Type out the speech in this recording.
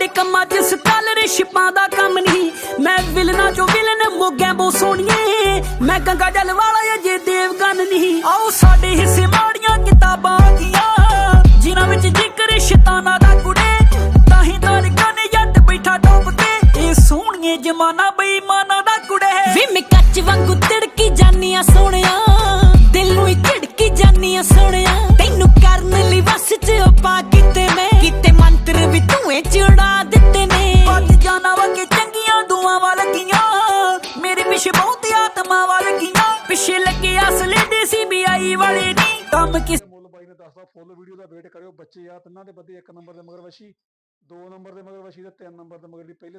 ਸਾਡੇ ਸ਼ੈਤਾਨਾਂ ਦਾ ਕੰਮ ਨਹੀਂ। ਮੈਂ ਵਿਲਨਾ ਚੋਂ ਵਿਲਨ ਮੋਗਿਆਂ ਬੋ ਸੋਣੀਏ ਮੈਂ ਗੰਗਾ ਜਲ ਵਾਲਾ ਅਜੇ ਦੇਵਗਨ ਨਹੀਂ। ਆਓ ਸਾਡੇ ਹਿੱਸੇ ਮਾੜੀਆਂ ਕਿਤਾਬਾਂ ਦੀਆਂ। ਜਿਨ੍ਹਾਂ ਵਿੱਚ ਜ਼ਿਕਰ ਸ਼ੈਤਾਨਾਂ ਦਾ ਕੁੜੇ ਤਾਂ ਹੀ ਦਾਰਿਕਾਂ ਨੇ ਜੱਟ ਬੈਠਾ ਟੋਪ ਤੇ ਇਹ ਸੋਹਣੀਏ ਜਮਾਨਾ ਬੇਈਮਾਨਾਂ ਦਾ ਕੁੜੇ ਵੀ ਮੈਂ ਕੱਚ ਵਾਂਗੂ ਤਿੜਕੀ ਜਾਨੀ ਆ ਸੋਹਣਿਆ। ਦਿਲ ਨੂੰ ਹੀ ਝਿੜਕੀ ਜਾਨੀ ਆ ਸੋਹਣਿਆ। ਦਿੱਤੇ ਨੇ। ਪੱਤ ਜਾਣਾ ਵਗੇ ਚੰਗੀਆਂ ਦੁਆਵਾਂ ਲੱਗੀਆਂ। ਮੇਰੇ ਪਿੱਛੇ ਬਹੁਤ ਆਤਮਾਵਾਂ ਲੱਗੀਆਂ। ਪਿੱਛੇ ਲੱਗੇ ਅਸਲੇ ਦੇ ਸੀਬੀਆਈ ਵਾਲੇ ਨਹੀਂ ਕੰਮ ਕਿਸ ਮੁੱਲ ਬਾਈ ਨੇ ਦੱਸਦਾ ਫੁੱਲ ਵੀਡੀਓ ਦਾ ਵੇਟ ਕਰਿਓ ਬੱਚੇ ਆ। ਤਿੰਨਾਂ ਦੇ ਬੱਦੇ ਇੱਕ ਨੰਬਰ ਦੇ ਮਗਰ ਵਸ਼ੀ ਦੋ ਨੰਬਰ ਦੇ ਮਗਰ ਵਸ਼ੀ ਤੇ ਤਿੰਨ ਨੰਬਰ ਦੇ ਮਗਰ ਦੀ ਪਹਿਲੇ